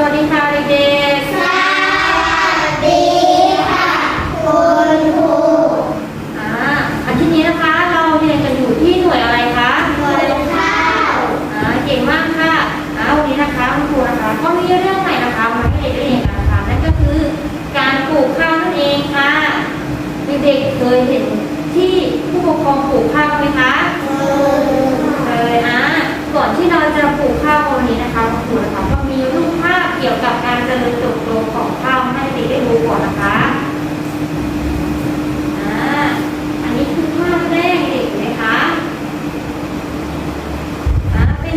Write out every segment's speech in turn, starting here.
สวัสดีค่ะเด็กๆสวัสดีค่ะคุณครูอ่าทิตนี้นะคะเราเรียนกัอยู่ที่หน่วยอะไรคะหน่วยข้าวอ่าเก่งมากค่ะอ่าวันนี้นะคะคุณครูนะคะก็มีเรื่องใหม่นะคะมาให้เด็กได้นะคะนั่นก็คือการปลูกข้าวนั่นเองค่ะเด็กๆเคยเห็นที่ผู้ปกครองปลูกข้าวไหมคะ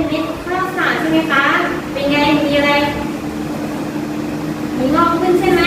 เป็นเม็ข้าสารใช่ไหมคะ เป็นไง มีอะไร มีงอกขึ้นใช่ไหม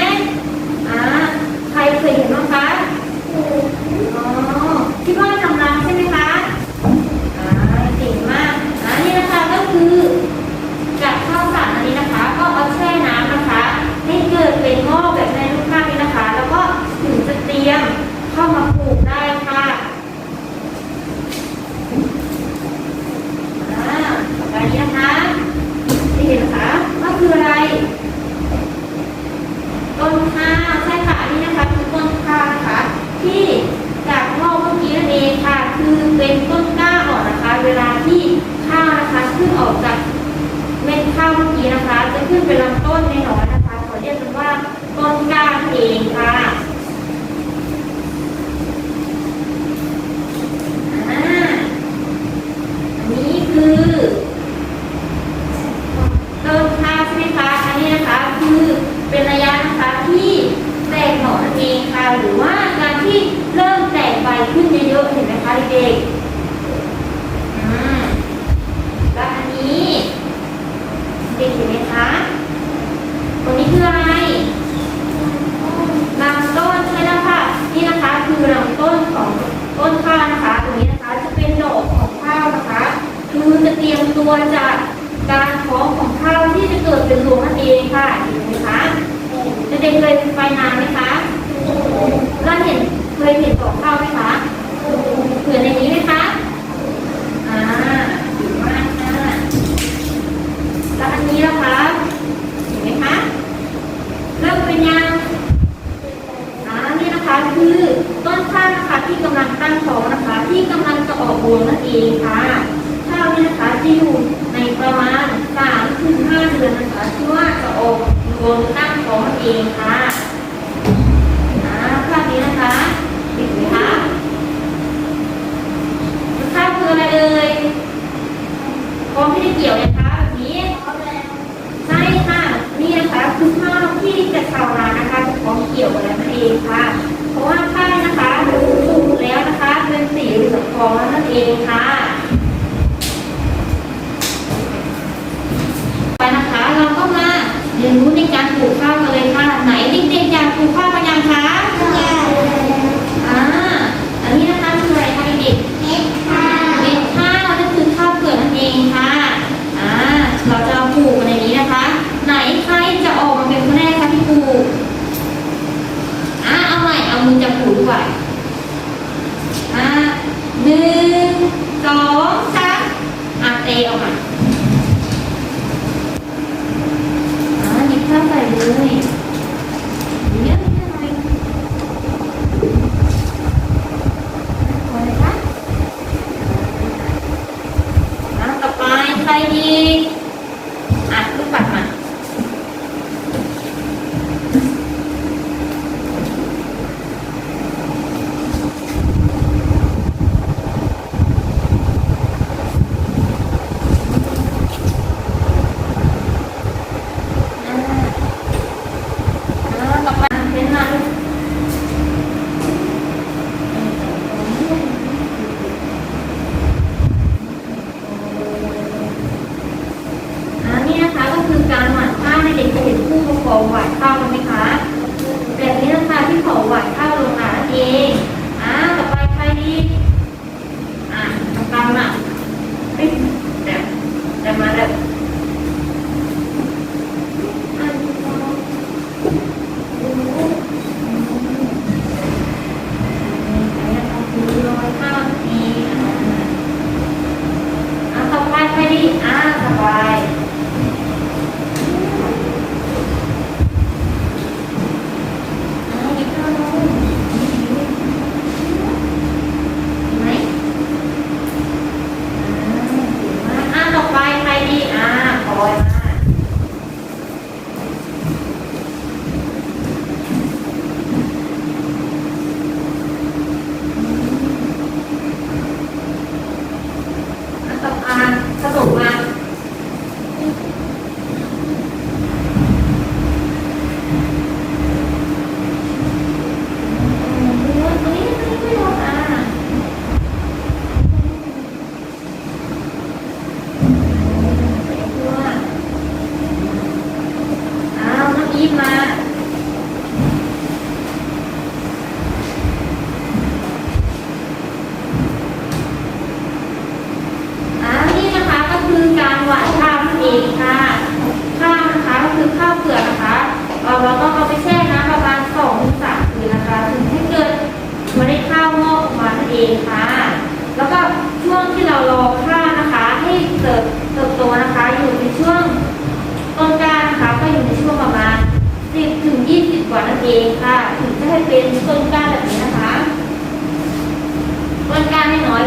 เป็นต้นกล้าอ่อนนะคะ เวลาที่ข้าวนะคะขึ้นออกจากเม็ดข้าวเมื่อกี้นะคะ จะขึ้นเป็นลำต้นในหนอนนะคะขอเรียกมันว่าต้นกล้าเองค่ะอันนี้คือ ตัวจากการของของข้าวที่จะเกิดเป็นรวงนั่นเองค่ะเห็นไหมคะเด็กๆเคยไปนานไหมคะแล้วเห็นเคยเห็นต่อข้าวไหมคะเหมือนในนี้ไหมคะ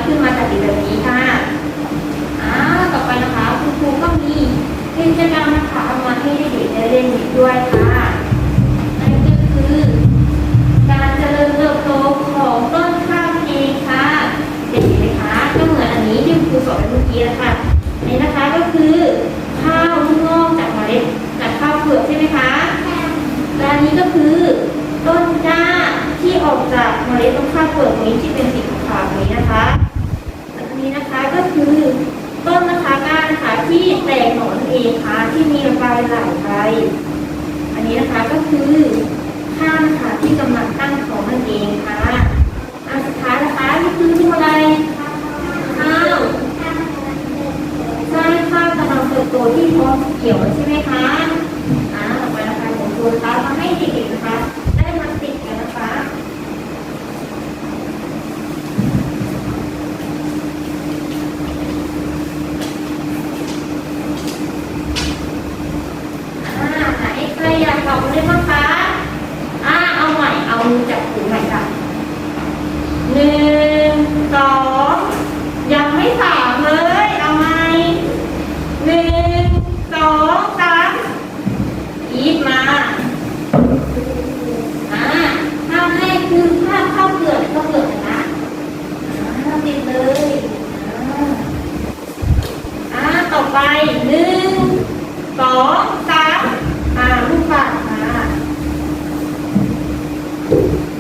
ขึ้นมาจากติดแบบนี้ค่ะอ่าต่อไปนะคะคุณครูก็มีกิจกรรมนะคะเอามาให้เด็กๆได้เล่นอีกด้วยค่ะนั่นก็คือ การเจริญเติบโตของต้นข้าวเองค่ะ เด็กๆนะคะก็เหมือนอันนี้ที่ครูสอนไปเมื่อกี้นะคะนนี้นะคะก็คือข้าวที่งอกจากเมล็ดจากข้าวเปลือกใช่ไหมคะและอันนี้ก็คือ ต้นกล้าที่ออกจากเมล็ดต้นข้าวเปลือกนี้ที่เป็นสีขาวนี้นะคะ นี้นะคะก็คือต้นนะคะก้านนะคะที่แตกหน่อนเองค่ะที่มีใบหลายใบอันนี้นะคะก็คือข้าวนะคะที่กำลังตั้งของนั่นเองค่ะอันสุดท้ายนะคะนี่คือตัวอะไรข้าวใช่ข้าวกำลังเติบโตที่พร้อมเกี่ยวใช่ไหมคะ อ่าต่อไปนะคะผมดูนะคะมาให้เด็กๆนะคะ ได้มาติดกันนะคะ อ่าไหนใครอยากตอบได้บ้างคะ อ่า เอาใหม่ เอามือจับหูใหม่ค่ะ หนึ่งสองยังไม่สามเลย เอาไหมหนึ่งสองสาม อีฟมา อ่าภาพแรกคือภาพข้าวเปลือกข้าวเปลือกนะอ่าติดเลยอ่าอ่า ต่อไปหนึ่งสองสามอ่าลูกปัดมา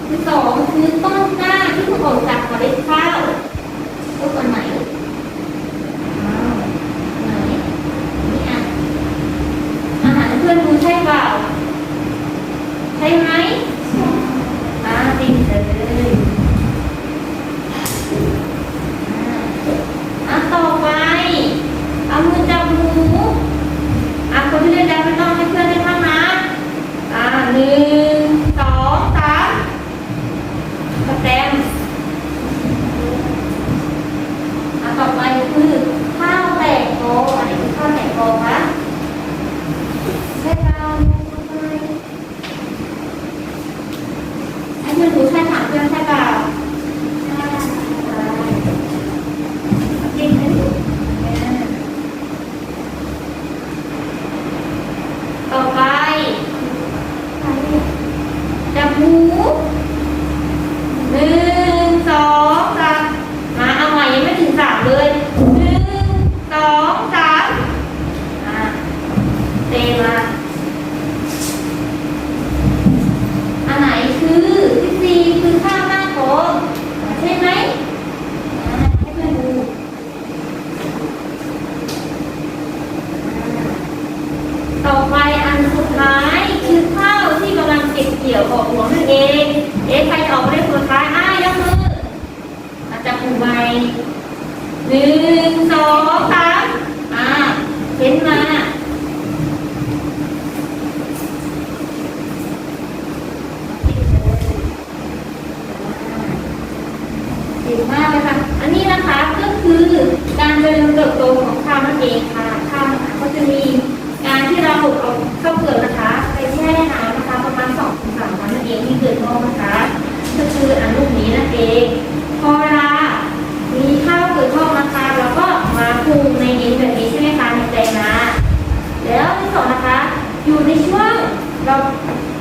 ที่สองคือต้นกล้าที่เพิ่งออกจากเมล็ดข้าวลูกอันไหนอ้าวไหนนี่อะ อาหารเพื่อนดูใช่เปล่า ใช่ไหมอ่าติดเลยอ่าอะต่อไป เอามือจับหูอะคนที่เล่นแล้วไม่ต้องให้เพื่อนเล่นบ้างนะ อ่าหนึ่งสองสามสแตมป์อะต่อไปคือข้าวแตกโตอันนี้คือข้าวแตกโตคะ ใช่เปล่าทำไมให้เพื่อนรู้ใช่ถามเพื่อนใช่เปล่าใช่จริงไหมลูกอ่าต่อไปจับหูหนึ่งสองสามมาเอาใหม่ยังไม่ถึงสามเลยหนึ่งสองสามอ่า เตมาอันไหนคือที่สี่คือข้าวหน้าโถใช่ไหมอ่าให้เพื่อนดูอ่าต่อไปอันสุดท้ายคือข้าวที่กำลังเก็บเกี่ยวออกหัวนั่นเอง เอ๊ะใครจะออกมาได้สุดท้ายอะยกมืออาจับหูใบหนึ่งสองสามอ่าเห็นมาเก่งมากเลยค่ะ อันนี้นะคะก็คือการเจริญเติ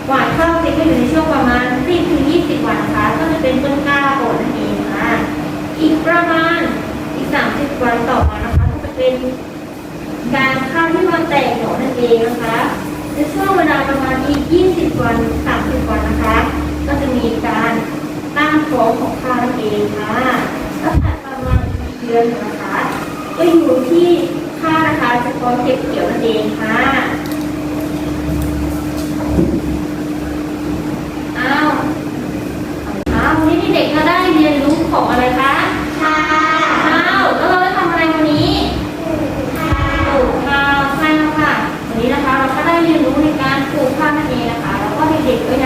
หวานข้าวเสร็จก็อยู่ในช่วงประมาณ10ถึง20 วันนะคะก็จะเป็นต้นกล้าโกนนั่นเองค่ะอีกประมาณอีก 30 วันต่อมานะคะก็จะเป็นการข้าวที่มันแตกหน่อนั่นเองนะคะในช่วงเวลาประมาณอีก 20 วัน 30 วันนะคะ ก็จะมีการตั้งท้องของข้าวนั่นเองค่ะแล้วถัดประมาณเดือนหนึ่งนะคะ ก็อยู่ที่ข้าวนะคะจะพร้อมเก็บเกี่ยวนั่นเองค่ะ ของอะไรคะข้าวข้าวแล้วเราได้ทำอะไรวันนี้ปลูกข้าวใช่แล้วค่ะวันนี้นะคะเราก็ได้เรียนรู้ในการปลูกข้าวนั่นเองนะคะแล้วก็เด็กๆด้ยัง